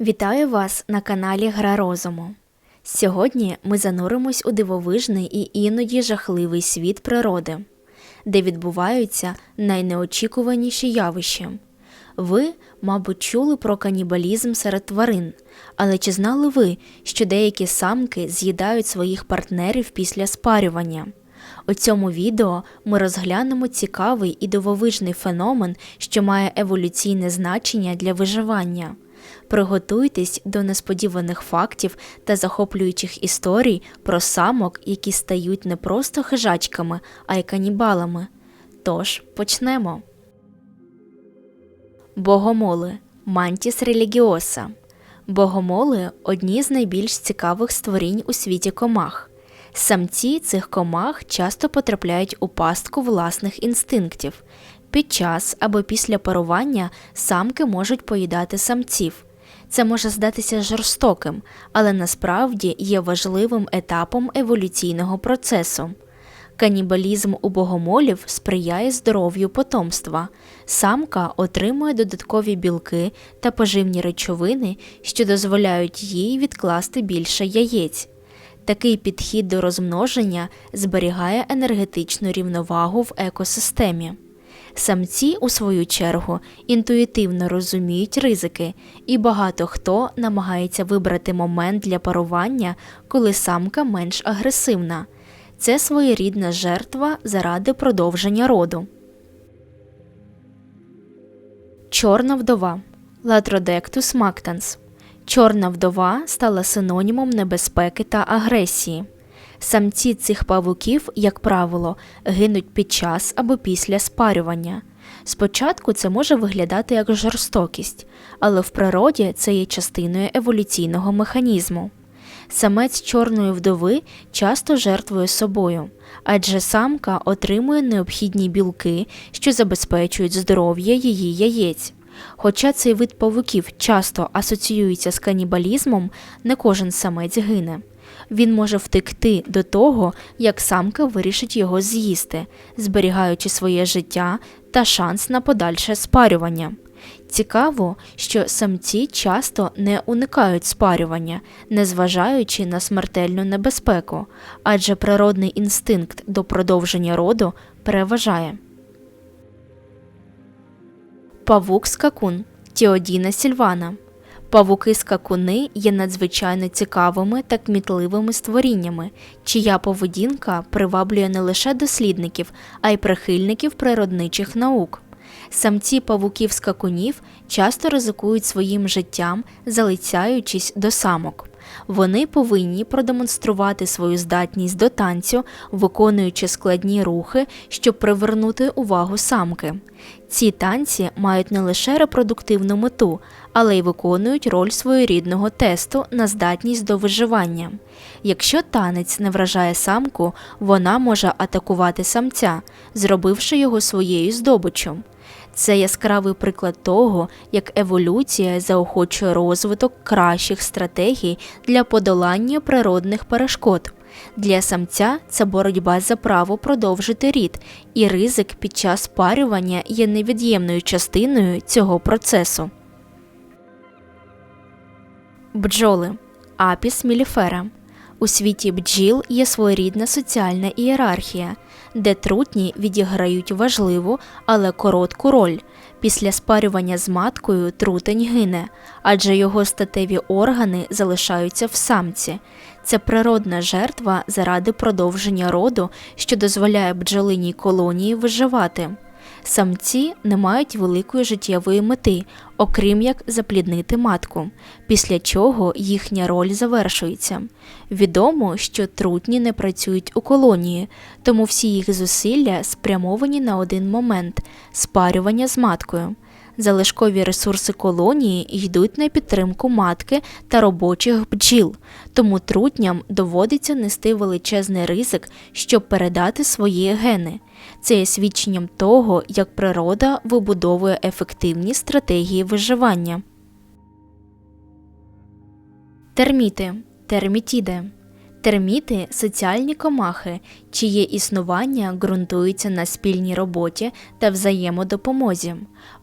Вітаю вас на каналі Гра розуму. Сьогодні ми зануримось у дивовижний і іноді жахливий світ природи, де відбуваються найнеочікуваніші явища. Ви, мабуть, чули про канібалізм серед тварин, але чи знали ви, що деякі самки з'їдають своїх партнерів після спарювання? У цьому відео ми розглянемо цікавий і дивовижний феномен, що має еволюційне значення для виживання. Приготуйтесь до несподіваних фактів та захоплюючих історій про самок, які стають не просто хижачками, а й канібалами. Тож почнемо. Богомоли Мантіс релігіоса. Богомоли одні з найбільш цікавих створінь у світі комах. Самці цих комах часто потрапляють у пастку власних інстинктів. Під час або після парування самки можуть поїдати самців. Це може здатися жорстоким, але насправді є важливим етапом еволюційного процесу. Канібалізм у богомолів сприяє здоров'ю потомства. Самка отримує додаткові білки та поживні речовини, що дозволяють їй відкласти більше яєць. Такий підхід до розмноження зберігає енергетичну рівновагу в екосистемі. Самці, у свою чергу, інтуїтивно розуміють ризики, і багато хто намагається вибрати момент для парування, коли самка менш агресивна. Це своєрідна жертва заради продовження роду. Чорна вдова Ладродектус мактанс. Чорна вдова стала синонімом небезпеки та агресії. Самці цих павуків, як правило, гинуть під час або після спарювання. Спочатку це може виглядати як жорстокість, але в природі це є частиною еволюційного механізму. Самець чорної вдови часто жертвує собою, адже самка отримує необхідні білки, що забезпечують здоров'я її яєць. Хоча цей вид павуків часто асоціюється з канібалізмом, не кожен самець гине. Він може втекти до того, як самка вирішить його з'їсти, зберігаючи своє життя та шанс на подальше спарювання. Цікаво, що самці часто не уникають спарювання, незважаючи на смертельну небезпеку, адже природний інстинкт до продовження роду переважає. Павук скакун Тіодіна сільвана. Павуки скакуни є надзвичайно цікавими та кмітливими створіннями, чия поведінка приваблює не лише дослідників, а й прихильників природничих наук. Самці павуків скакунів часто ризикують своїм життям, залицяючись до самок. Вони повинні продемонструвати свою здатність до танцю, виконуючи складні рухи, щоб привернути увагу самки. Ці танці мають не лише репродуктивну мету, але й виконують роль своєрідного тесту на здатність до виживання. Якщо танець не вражає самку, вона може атакувати самця, зробивши його своєю здобиччю. Це яскравий приклад того, як еволюція заохочує розвиток кращих стратегій для подолання природних перешкод. Для самця це боротьба за право продовжити рід, і ризик під час парювання є невід'ємною частиною цього процесу. Бджоли Апіс міліфера. У світі бджіл є своєрідна соціальна ієрархія, де трутні відіграють важливу, але коротку роль. Після спарювання з маткою трутень гине, адже його статеві органи залишаються в самці. Це природна жертва заради продовження роду, що дозволяє бджолиній колонії виживати. Самці не мають великої життєвої мети, окрім як запліднити матку, після чого їхня роль завершується. Відомо, що трутні не працюють у колонії, тому всі їх зусилля спрямовані на один момент спарювання з маткою. Залишкові ресурси колонії йдуть на підтримку матки та робочих бджіл, тому трутням доводиться нести величезний ризик, щоб передати свої гени. Це є свідченням того, як природа вибудовує ефективні стратегії виживання. Терміти термітіди. Терміти соціальні комахи, чиє існування ґрунтується на спільній роботі та взаємодопомозі.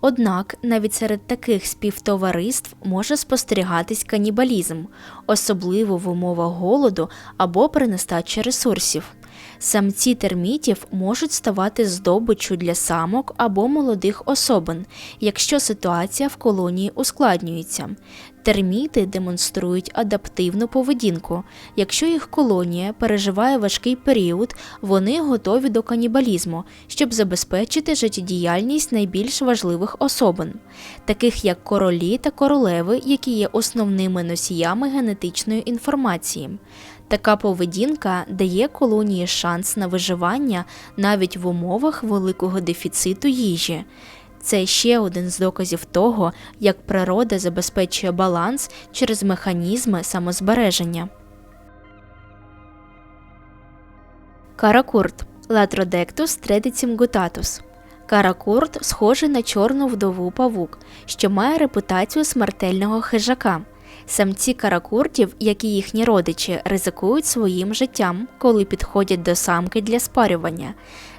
Однак навіть серед таких співтовариств може спостерігатись канібалізм, особливо в умовах голоду або при нестачі ресурсів. Самці термітів можуть ставати здобиччю для самок або молодих особин, якщо ситуація в колонії ускладнюється. Терміти демонструють адаптивну поведінку. Якщо їх колонія переживає важкий період, вони готові до канібалізму, щоб забезпечити життєдіяльність найбільш важливих особин, таких як королі та королеви, які є основними носіями генетичної інформації. Така поведінка дає колонії шанс на виживання навіть в умовах великого дефіциту їжі. Це ще один з доказів того, як природа забезпечує баланс через механізми самозбереження. Каракурт Латродектус тредицім гутатус. Каракурт схожий на чорну вдову павук, що має репутацію смертельного хижака. Самці каракуртів, як і їхні родичі, ризикують своїм життям, коли підходять до самки для спарювання.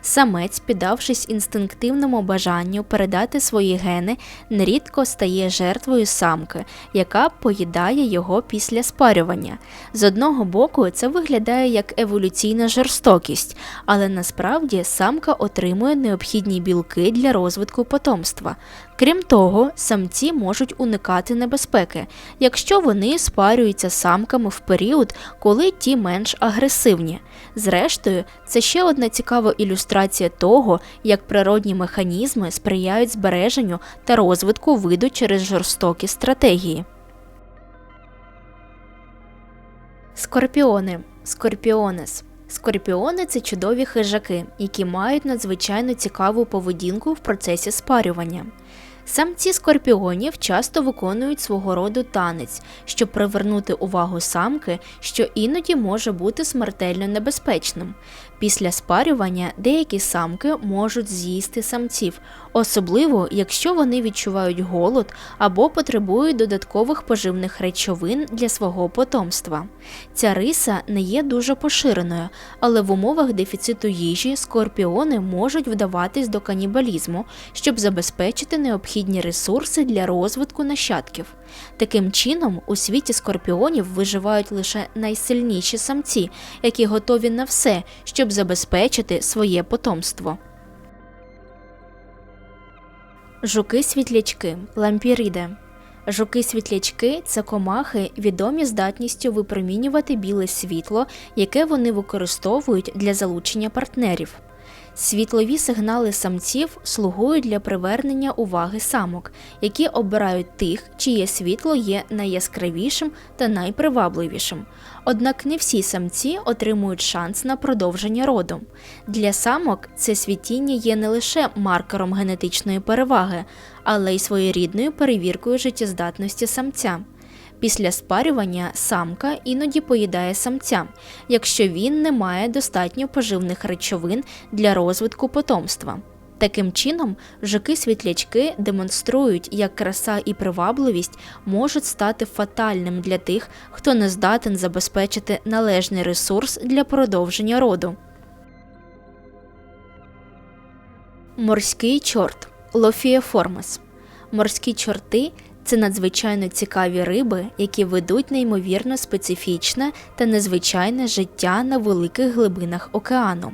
Самець, піддавшись інстинктивному бажанню передати свої гени, нерідко стає жертвою самки, яка поїдає його після спарювання. З одного боку, це виглядає як еволюційна жорстокість, але насправді самка отримує необхідні білки для розвитку потомства. Крім того, самці можуть уникати небезпеки, якщо вони спарюються самками в період, коли ті менш агресивні. Зрештою, це ще одна цікава ілюстрація того, як природні механізми сприяють збереженню та розвитку виду через жорстокі стратегії. Скорпіони Скорпіонес Скорпіони це чудові хижаки, які мають надзвичайно цікаву поведінку в процесі спарювання. Самці скорпіонів часто виконують свого роду танець, щоб привернути увагу самки, що іноді може бути смертельно небезпечним. Після спарювання деякі самки можуть з'їсти самців, особливо якщо вони відчувають голод або потребують додаткових поживних речовин для свого потомства. Ця риса не є дуже поширеною, але в умовах дефіциту їжі скорпіони можуть вдаватись до канібалізму, щоб забезпечити необхідні ресурси для розвитку нащадків. Таким чином, у світі скорпіонів виживають лише найсильніші самці, які готові на все, щоб забезпечити своє потомство. Жуки світлячки лампіриде. Жуки світлячки це комахи, відомі здатністю випромінювати біле світло, яке вони використовують для залучення партнерів. Світлові сигнали самців слугують для привернення уваги самок, які обирають тих, чиє світло є найяскравішим та найпривабливішим. Однак не всі самці отримують шанс на продовження роду. Для самок це світіння є не лише маркером генетичної переваги, але й своєрідною перевіркою життєздатності самця. Після спарювання самка іноді поїдає самця, якщо він не має достатньо поживних речовин для розвитку потомства. Таким чином, жуки-світлячки демонструють, як краса і привабливість можуть стати фатальним для тих, хто не здатен забезпечити належний ресурс для продовження роду. Морський чорт Лофієформас. Морські чорти це надзвичайно цікаві риби, які ведуть неймовірно специфічне та незвичайне життя на великих глибинах океану.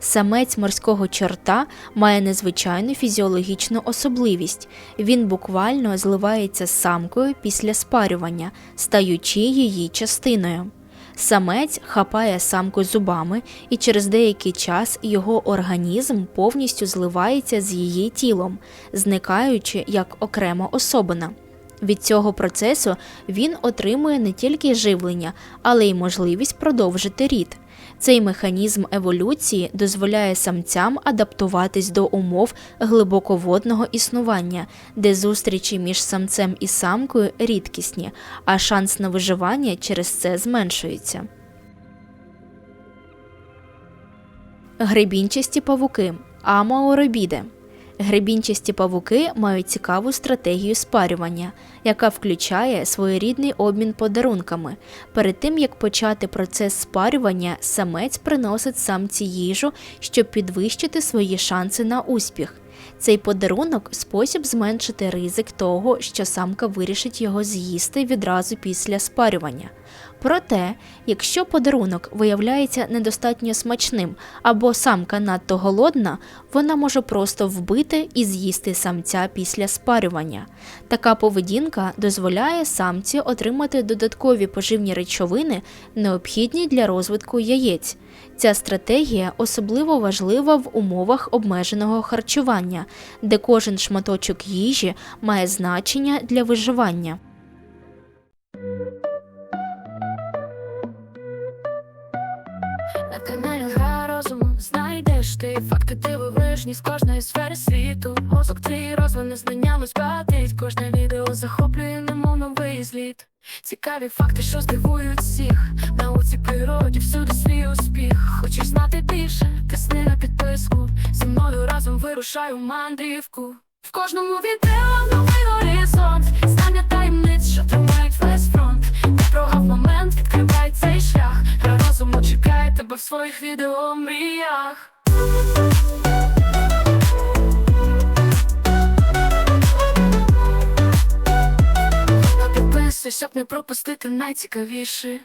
Самець морського чорта має незвичайну фізіологічну особливість, він буквально зливається з самкою після спарювання, стаючи її частиною. Самець хапає самку зубами, і через деякий час його організм повністю зливається з її тілом, зникаючи як окрема особина. Від цього процесу він отримує не тільки живлення, але й можливість продовжити рід. Цей механізм еволюції дозволяє самцям адаптуватись до умов глибоководного існування, де зустрічі між самцем і самкою рідкісні, а шанс на виживання через це зменшується. Гребінчасті павуки Амаоробіде Гребінчасті павуки мають цікаву стратегію спарювання, яка включає своєрідний обмін подарунками. Перед тим як почати процес спарювання, самець приносить самці їжу, щоб підвищити свої шанси на успіх. Цей подарунок спосіб зменшити ризик того, що самка вирішить його з'їсти відразу після спарювання. Проте, якщо подарунок виявляється недостатньо смачним або самка надто голодна, вона може просто вбити і з'їсти самця після спарювання. Така поведінка дозволяє самці отримати додаткові поживні речовини, необхідні для розвитку яєць. Ця стратегія особливо важлива в умовах обмеженого харчування, де кожен шматочок їжі має значення для виживання. На каналі Гра знайдеш ти факти дивовижні з кожної сфери світу. Мозок твій розвине знаннями спатить. Кожне відео захоплює, немов зліт. Цікаві факти, що здивують всіх. Науці природі всюди свій успіх. Хочеш знати більше? Тисни на підписку. Зі мною разом вирушай у мандрівку. В кожному відео новий горизонт. Знання таємниць, що тримають весь фронт. Не прогав момент, відкривай цей шлях. Гра розуму чекає тебе в своїх відео Підписуй, щоб не пропустити найцікавіше.